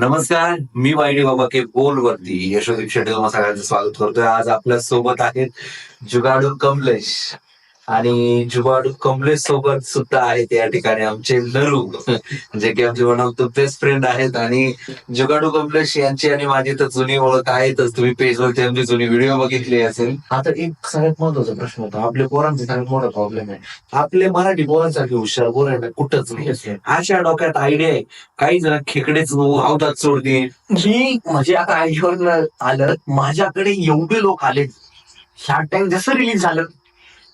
नमस्कार मी वाईडी बाबा के बोल वरती यशोदीप शेट्टी तुम्हाला सगळ्यांचं स्वागत करतोय. आज आपल्यासोबत आहेत जुगाडू कमलेश. आणि जुगाडू कमलेश सोबत सुद्धा आहेत या ठिकाणी आमचे नरू जे की आमचे one of the best friend आहेत. आणि जुगाडू कमलेश यांची आणि माझी तर जुनी ओळख आहेतच. तुम्ही पेजवरती आमची जुनी व्हिडिओ बघितली असेल. आता एक सगळ्यात महत्त्वाचा प्रश्न होता. आपल्या पोरांचा सगळ्यात मोठा प्रॉब्लेम आहे. आपले मराठी पोरांसारखे हुशार पोर आहे ना कुठंच नाही अशा डोक्यात आयडिया आहे काही जण खेकडेच अवधात सोडतील मी म्हणजे आता आयडियावर आलं. माझ्याकडे एवढे लोक आले शार्क टाइम जसं रिलीज झालं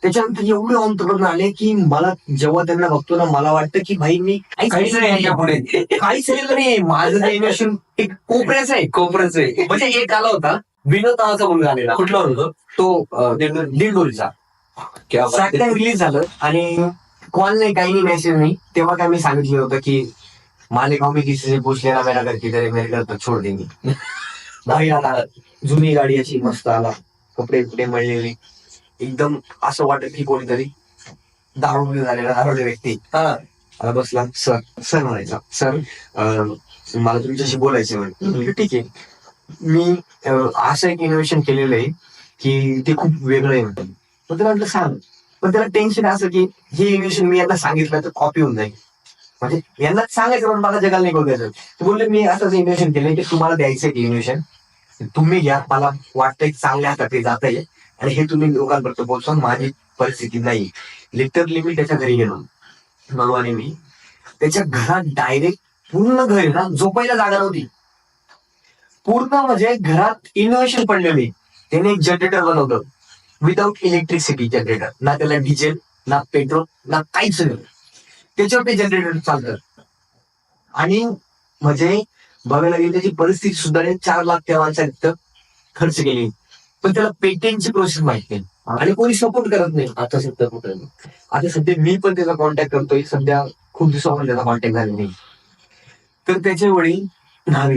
त्याच्यानंतर एवढे ऑन आले की मला जेव्हा त्यांना बघतो ना मला वाटतं की भाई मी काहीच नाही पुढे. काहीच केलं नाही. माझं इन्व्हेशन एक कोपऱ्याचं आहे. कोपऱ्याच आहे. म्हणजे एक आला होता विनोद नावाचा मुलगा आलेला. कुठला होतो तो? अं, दिंडो- दिंडोरीचा आहे. रिलीज झालं आणि कॉल नाही काही नाही मेसेज नाही. तेव्हा काय मी सांगितलं होतं की मालेगाव मी किसी से पूछ लेना मेरा घर किधर है? मेरे घर तर छोड देंगे. भाई आला जुनी गाडी अशी मस्त आला. कपडे कुठे मळलेले. एकदम असं वाटत की कोणीतरी दारू झालेला दारुडे व्यक्ती. हा. बसला. सर सर म्हणायचा. सर मला तुमच्याशी बोलायचं म्हणे. म्हणलं, ठीक आहे. मी असं एक इनोव्हेशन केलेलं आहे की ते खूप वेगळं आहे म्हणतो मग त्याला म्हटलं सांग. पण त्याला टेन्शन असं की हे इनोव्हेशन मी यांना सांगितलं तर कॉपी होऊन जाईल. म्हणजे यांना सांगायचं पण मला जगाला नाही द्यायचं. ते बोलले मी असंच इनोव्हेशन केलंय की तुम्हाला द्यायचं आहे इनोव्हेशन तुम्ही घ्या. मला वाटतंय चांगल्या हातात ते जात आहे. आणि हे तुम्ही लोकांपर्यंत पोहोचवा माझी परिस्थिती नाही. लिटरली मी त्याच्या घरी गेलो. भगवाने मी. त्याच्या घरात डायरेक्ट पूर्ण घर ना झोपायला जागा नव्हती. पूर्ण म्हणजे घरात इनोव्हेशन पडलेली त्याने एक जनरेटर बनवलं. विदाऊट इलेक्ट्रिसिटी जनरेटर ना त्याला डिझेल ना पेट्रोल ना काहीच नाही. त्याच्यावर ते जनरेटर चालतं. आणि म्हणजे बघायला गेली त्याची परिस्थिती सुद्धा चार लाख त्या माणसाने खर्च केली. पण त्याला पेटेंटची प्रोसेस माहिती नाही. आणि कोणी सपोर्ट करत नाही. आता सध्या कुठे आता सध्या मी पण त्याचा कॉन्टॅक्ट करतोय. सध्या खूप दिवसापासून त्याचा कॉन्टॅक्ट झाला नाही. तर त्याचे वडील न्हावी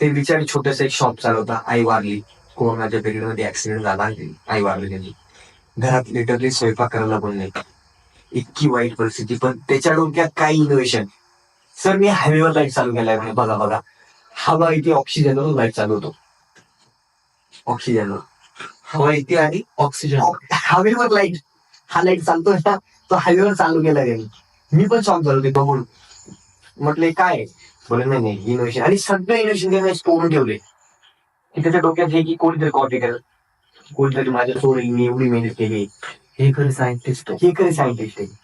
ते बिचारी छोटस एक शॉप चालवता आई वारली. कोरोनाच्या पिरियडमध्ये ऍक्सिडेंट झाला आई वारली त्यांनी घरात लिटरली स्वयंपाक करायला पण नाही. इतकी वाईट परिस्थिती. पण त्याच्या डोक्यात काय इनोव्हेशन सर मी हायवेवर लाइट चालू केलाय बघा बघा. हवा इथे ऑक्सिजनवर लाइट चालू होतो. ऑक्सिजनवर हवा इथे आणि ऑक्सिजन हवेवर लाइट हा लाइट चालतोय ना तो हायवेवर चालू केला त्यांनी. मी पण शॉक झालो ते बघून. म्हटले काय बोले नाही नाही इनोव्हेशन आणि सगळं इनोव्हेशन त्यांनी स्टोरून ठेवले. की त्याच्या डोक्यात हे की कोणीतरी कॉपी करेल. कोणीतरी माझ्या सोडेल मी एवढी मेहनत केली. हे खरं सायंटिस्ट हे खरे सायंटिस्ट आहे.